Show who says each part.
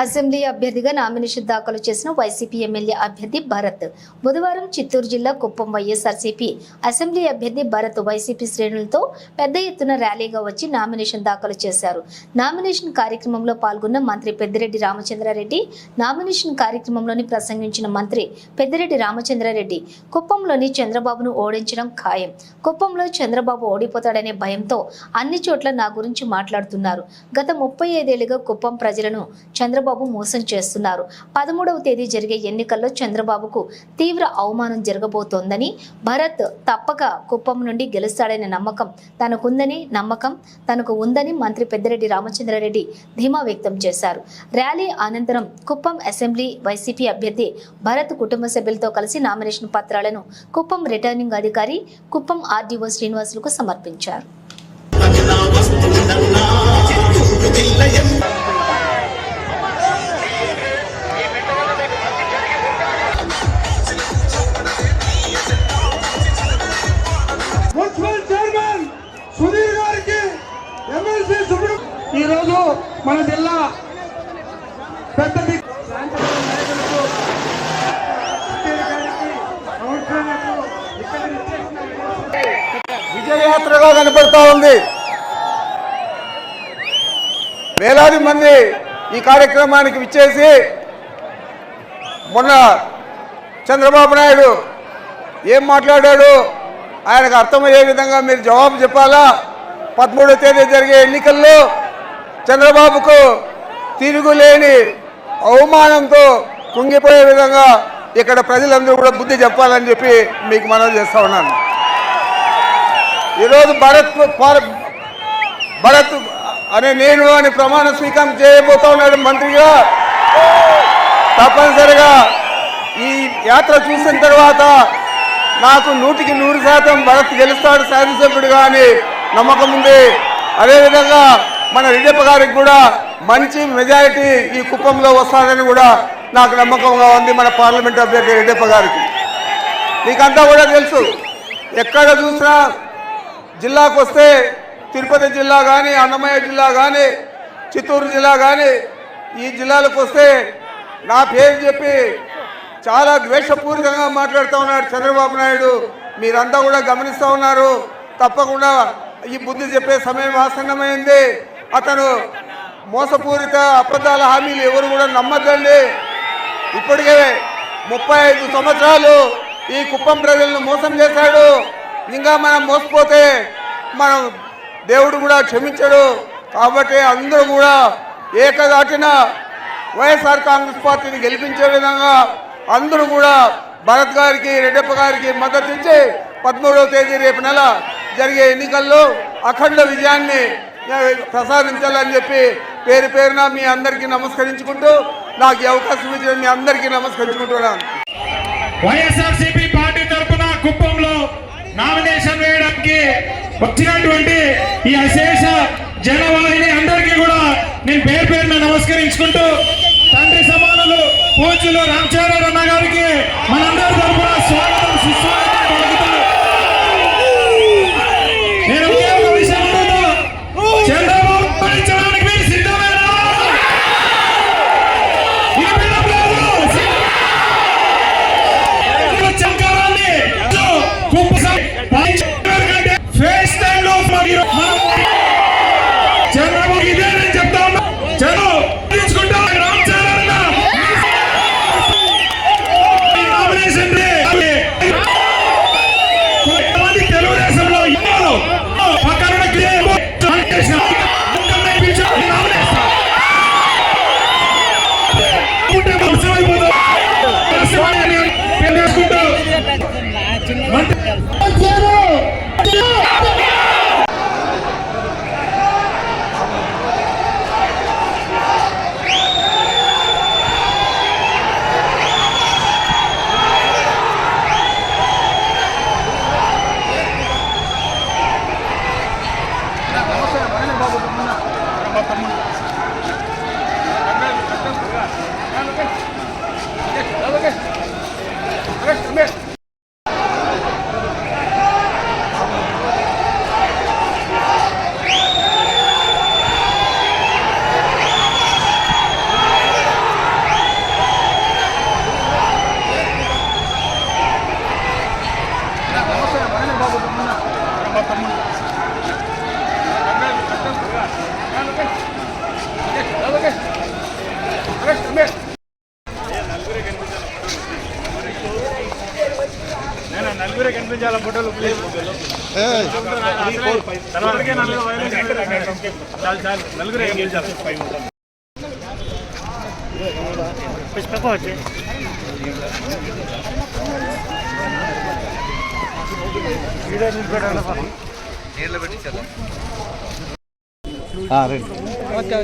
Speaker 1: Assembly అభ్యర్థిగా nomination దాఖలు చేసిన వైసీపీ ఎమ్మెల్యే అభ్యర్థి భరత్. బుధవారం చిత్తూరు జిల్లా కుప్పం వైఎస్ఆర్సీపీ అసెంబ్లీ అభ్యర్థి భరత్ వైసీపీ శ్రేణులతో పెద్ద ఎత్తున ర్యాలీగా వచ్చి నామినేషన్ దాఖలు చేశారు. నామినేషన్ కార్యక్రమంలో పాల్గొన్న మంత్రి పెద్దిరెడ్డి రామచంద్రారెడ్డి నామినేషన్ కార్యక్రమంలోని ప్రసంగించిన మంత్రి పెద్దిరెడ్డి రామచంద్రారెడ్డి కుప్పంలోని చంద్రబాబును ఓడించడం ఖాయం. కుప్పంలో చంద్రబాబు ఓడిపోతాడనే భయంతో అన్ని చోట్ల నా గురించి మాట్లాడుతున్నారు. గత ముప్పై ఐదేళ్ళుగా కుప్పం ప్రజలను చంద్రబాబు మోసం చేస్తున్నారు. పదమూడవ తేదీ జరిగే ఎన్నికల్లో చంద్రబాబుకు తీవ్ర అవమానం జరగబోతోందని భరత్ తప్పక కుప్పం నుండి గెలుస్తాడనే నమ్మకం తనకుందని నమ్మకం తనకు ఉందని మంత్రి పెద్దిరెడ్డి రామచంద్రారెడ్డి ధీమా వ్యక్తం చేశారు. ర్యాలీ అనంతరం కుప్పం అసెంబ్లీ వైసీపీ అభ్యర్థి భరత్ కుటుంబ సభ్యులతో కలిసి నామినేషన్ పత్రాలను కుప్పం రిటర్నింగ్ అధికారి కుప్పం ఆర్డీఓ శ్రీనివాసులకు సమర్పించారు.
Speaker 2: ఈరోజు మన జిల్లా పెద్ద
Speaker 3: విజయయాత్రగా కనపడతా ఉంది. వేలాది మంది ఈ కార్యక్రమానికి విచ్చేసి మొన్న చంద్రబాబు నాయుడు ఏం మాట్లాడాడు ఆయనకు అర్థమయ్యే విధంగా మీరు జవాబు చెప్పాలా? పదమూడో తేదీ జరిగే ఎన్నికల్లో చంద్రబాబుకు తిరుగులేని అవమానంతో కుంగిపోయే విధంగా ఇక్కడ ప్రజలందరూ కూడా బుద్ధి చెప్పాలని చెప్పి మీకు మనవి చేస్తూ ఉన్నాను. ఈరోజు భరత్ భారత్ భరత్ అనే నేను అని ప్రమాణ స్వీకారం చేయబోతా ఉన్నాడు మంత్రిగా. తప్పనిసరిగా ఈ యాత్ర చూసిన తర్వాత నాకు నూటికి నూరు శాతం భరత్ గెలుస్తాడు శాసనసభ్యుడుగా అని నమ్మకం ఉంది. అదేవిధంగా మన రెడ్డప్ప గారికి కూడా మంచి మెజారిటీ ఈ కుప్పంలో వస్తాడని కూడా నాకు నమ్మకంగా ఉంది మన పార్లమెంట్ అభ్యర్థి రెడ్డప్ప గారికి. నీకంతా కూడా తెలుసు ఎక్కడ చూసినా జిల్లాకు వస్తే తిరుపతి జిల్లా కానీ అన్నమయ్య జిల్లా కానీ చిత్తూరు జిల్లా కానీ ఈ జిల్లాలకు వస్తే నా పేరు చెప్పి చాలా ద్వేషపూరితంగా మాట్లాడుతూ ఉన్నాడు చంద్రబాబు నాయుడు. మీరంతా కూడా గమనిస్తూ ఉన్నారు. తప్పకుండా ఈ బుద్ధి చెప్పే సమయం ఆసన్నమైంది. అతను మోసపూరిత అబద్ధాల హామీలు ఎవరు కూడా నమ్మకండి ఇప్పటికే ముప్పై ఐదు సంవత్సరాలు ఈ కుప్పం ప్రజలను మోసం చేశాడు. ఇంకా మనం మోసపోతే మనం దేవుడు కూడా క్షమించడు. కాబట్టి అందరూ కూడా ఏకదాటిన వైఎస్ఆర్ కాంగ్రెస్ పార్టీని గెలిపించే విధంగా అందరూ కూడా భరత్ గారికి రెడ్డప్ప గారికి మద్దతు ఇచ్చి పదమూడవ తేదీ రేపు నెల జరిగే ఎన్నికల్లో అఖండ విజయాన్ని ప్రసాదించాలని చెప్పి పేరు పేరున మీ అందరికీ నమస్కరించుకుంటూ నాకు అవకాశం ఇచ్చిన మీ అందరికీ నమస్కరించుకుంటున్నాను
Speaker 4: వైఎస్ఆర్సీపీ పార్టీ తరఫున కుప్పంలో నామినేషన్ వేయడానికి వచ్చినటువంటి ఈ అశేష జనవాహిని అందరికీ కూడా నేను పేరు పేరున నమస్కరించుకుంటూ తండ్రి సమానులు పూజలు రామచారావు గారికి మనందరి తరఫున స్వాగతం సుస్వాగతం. మా తమ్ముడు నలుగురే కనిపించాల ఫోటోలు చాలు చాలు నలుగురే పుష్పకోవచ్చు నీళ్ళ పెట్టి రండి ఓకే